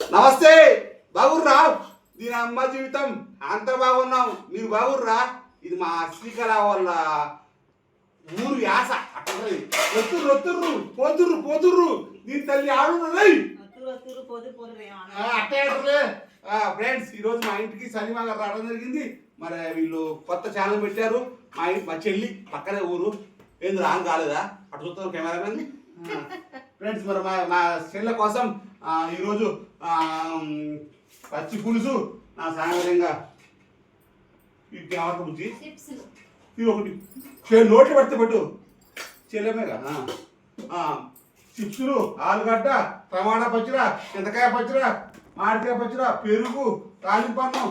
నమస్తే బాగుర్రా? దీని అమ్మ జీవితం. అంత బాగున్నాం మీరు బాగుర్రా? ఇది మా శ్రీకళ వాళ్ళ ఊరు యాస రొత్తురు రొత్తుర్రు పోతుర్రు పోతుర్రు. దీని తల్లి ఆడున్నది అత్తురు అత్తురు పోతే పోరు ఆ, అట్టే ఫ్రెండ్స్ ఈరోజు మా ఇంటికి గారు రావడం జరిగింది. మరి వీళ్ళు కొత్త ఛానల్ పెట్టారు. మా ఇంటి మా చెల్లి పక్కనే ఊరు. ఏంది రాంగ్ కాలేదా అటు చూస్తారు కెమెరామెన్? ఫ్రెండ్స్ మరి మా మా చెల్లె కోసం ఈరోజు పచ్చి పులుసు నా సాయంత్రంగా ఇది బుజ్జి. ఇది ఒకటి. నోట్లు పడితే పెట్టు. చెల్లెమే కదా చిప్సులు ఆలుగడ్డ టమాటా పచ్చడ చింతకాయ పచ్చడ మామిడికాయ పచ్చడ పెరుగు తాలింపన్నం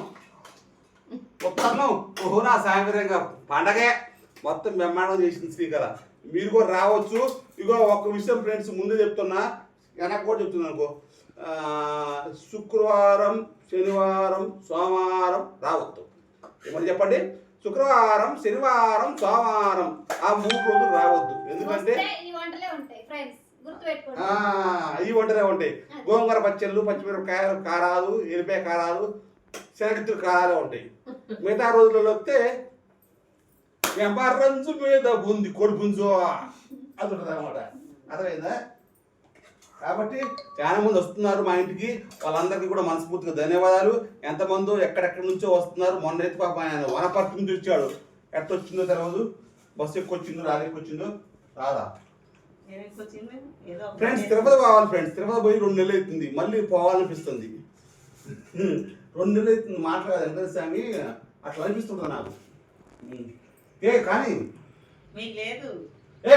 ఉత్తన్నం ఓహో నా సాయంత్రంగా పండగే. మొత్తం బ్రహ్మాండం చేసింది శ్రీకళ. మీరు కూడా రావచ్చు. ఇగో ఒక విషయం ఫ్రెండ్స్ ముందే చెప్తున్నా వెనక కూడా చెప్తున్నా అనుకో. శుక్రవారం శనివారం సోమవారం రావద్దు. ఏమని చెప్పండి? శుక్రవారం శనివారం సోమవారం ఆ మూడు రోజులు రావద్దు. ఎందుకంటే ఈ వంటలే ఉంటాయి గోంగూర పచ్చళ్ళు పచ్చిమిరపకాయలు కారాలు ఎరిపాయ కారాలు శనగిత్తులు కారాలు ఉంటాయి. మిగతా రోజులలో వస్తే ఎంబరంజు మీద బుంది కొడు పుంజు అది ఉంటుంది అనమాట అర్థమైందా? కాబట్టి చాలా మంది వస్తున్నారు మా ఇంటికి. వాళ్ళందరికీ కూడా మనస్ఫూర్తిగా ధన్యవాదాలు. ఎంతమందో ఎక్కడెక్కడి నుంచో వస్తున్నారు. మొన్న అయితే పాప ఆయన వనపర్తి నుంచి వచ్చాడు ఎట్ట వచ్చిందో తెలియదు బస్సు ఎక్కువ వచ్చిందో రాలేకి వచ్చిందో రాదా ఫ్రెండ్స్ తిరుపతి పోవాలి ఫ్రెండ్స్. తిరుపతి పోయి రెండు నెలలు అవుతుంది. మళ్ళీ పోవాలనిపిస్తుంది. రెండు నెలలు అవుతుంది. మాట్లాడదు వెంకటేశ్వర స్వామి అట్లా అనిపిస్తుంది నాకు. ఏ కానీ మీకు లేదు. ఏ.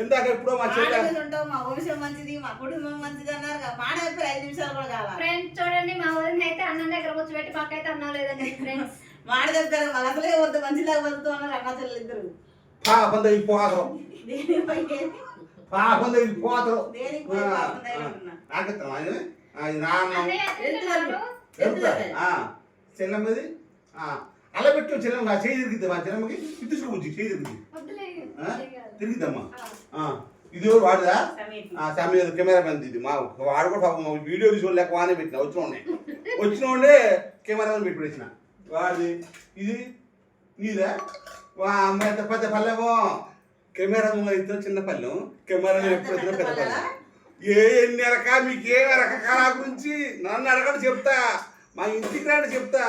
ఇందాక ఎప్పుడో మా చెల్లె ఆడపిల్లలు ఉంటావు మా వంశం మంచిది మా కుటుంబం మంచిది అన్నారు. మాట ఐదు నిమిషాలు కూడా కావాలి. ఫ్రెండ్స్ చూడండి మా వదిన అయితే అన్నం దగ్గర కూర్చోబెట్టి పక్కైతే అన్నం లేదండి ఫ్రెండ్స్ మాట చెప్తారు అసలే వద్దు మంచిలాగా వద్దు అన్నారు అన్న చెల్లెలు ఇద్దరు. పాపం దగ్గర పోతరు. దేనిపై పాపం దగ్గర పోతరు. దేనికి ఆయన అది నా చేయి తిరిగిద్ది మా చెల్లమ్మకి ఇద్దరు బుజ్జి చేయి. ఆ? తిరిగిద్దమ్మా? ఇది ఎవరు వాడిదా? సమయ కెమెరా మ్యాన్ ఇది. మా వాడు కూడా పాపం మా వీడియో తీసి లేక వానే పెట్టిన వచ్చిన ఉండే వచ్చిన ఉండే కెమెరా మ్యాన్ పెట్టి పెట్టిన. వాడిది ఇది నీదా? వా అమ్మాయి ఎంత పెద్ద పల్లెమో. కెమెరా అయితే చిన్న పల్లెం. కెమెరా ఎప్పుడు వచ్చినా పెద్ద పల్లెం. ఏ ఎన్ని రక మీకు ఏ రకకాల గురించి నన్ను అడగండి చెప్తా. మా ఇంటికి రాండి చెప్తా.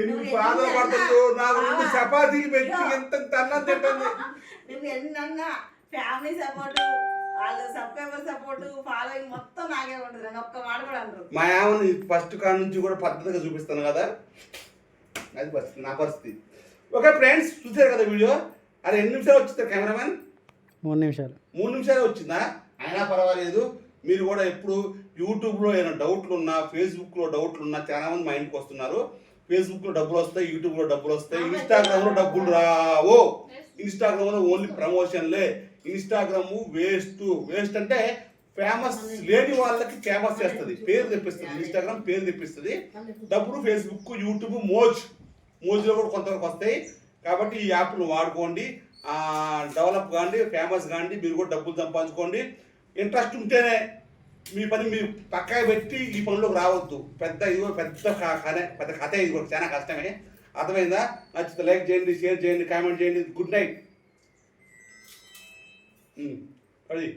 ఎన్ని బాధలు పడుతుందో నాకు రెండు చపాతీలు పెట్టి ఎంత అన్నం తింటుంది. నువ్వు ఎన్నన్నా ఫ్యామిలీ సపోర్ట్ వాళ్ళు సబ్స్క్రైబర్ సపోర్ట్ ఫాలోయింగ్ మొత్తం నాకే ఉంటుంది. నన్ను ఒక్క మాట కూడా అంటారు మా యామని ఫస్ట్ కాడ నుంచి కూడా పద్ధతిగా చూపిస్తాను కదా. అది పరిస్థితి నా పరిస్థితి. ఓకే ఫ్రెండ్స్ చూసారు కదా వీడియో? అది ఎన్ని నిమిషాలు వచ్చింది కెమెరామెన్? మూడు నిమిషాలు. మూడు నిమిషాలు వచ్చిందా? అయినా పర్వాలేదు. మీరు కూడా ఎప్పుడు యూట్యూబ్లో ఏమైనా డౌట్లు ఉన్నా ఫేస్బుక్లో డౌట్లు ఉన్నా చాలా మంది మా ఇంటికి వస్తున్నారు. ఫేస్బుక్లో డబ్బులు వస్తాయి యూట్యూబ్లో డబ్బులు వస్తాయి ఇన్స్టాగ్రామ్లో డబ్బులు రావు. ఇన్స్టాగ్రామ్లో ఓన్లీ ప్రమోషన్లే ఇన్స్టాగ్రామ్ వేస్ట్ వేస్ట్ అంటే ఫేమస్ లేని వాళ్ళకి ఫేమస్ చేస్తుంది. పేరు తెప్పిస్తుంది. ఇన్స్టాగ్రామ్ పేరు తెప్పిస్తుంది. డబ్బులు ఫేస్బుక్ యూట్యూబ్ మోజ్ మోజ్లో కూడా కొంతవరకు వస్తాయి. కాబట్టి ఈ యాప్ను వాడుకోండి. డెవలప్ కాండి ఫేమస్ కాండి మీరు కూడా డబ్బులు సంపాదించుకోండి. ఇంట్రెస్ట్ ఉంటేనే మీ పని మీరు పక్కా పెట్టి ఈ పనిలోకి రావద్దు. పెద్ద ఇదిగో పెద్ద కథ పెద్ద కథ ఇది కూడా చాలా కష్టమే. అర్థమైందా? నచ్చితే లైక్ చేయండి షేర్ చేయండి కామెంట్ చేయండి. Good night. అది.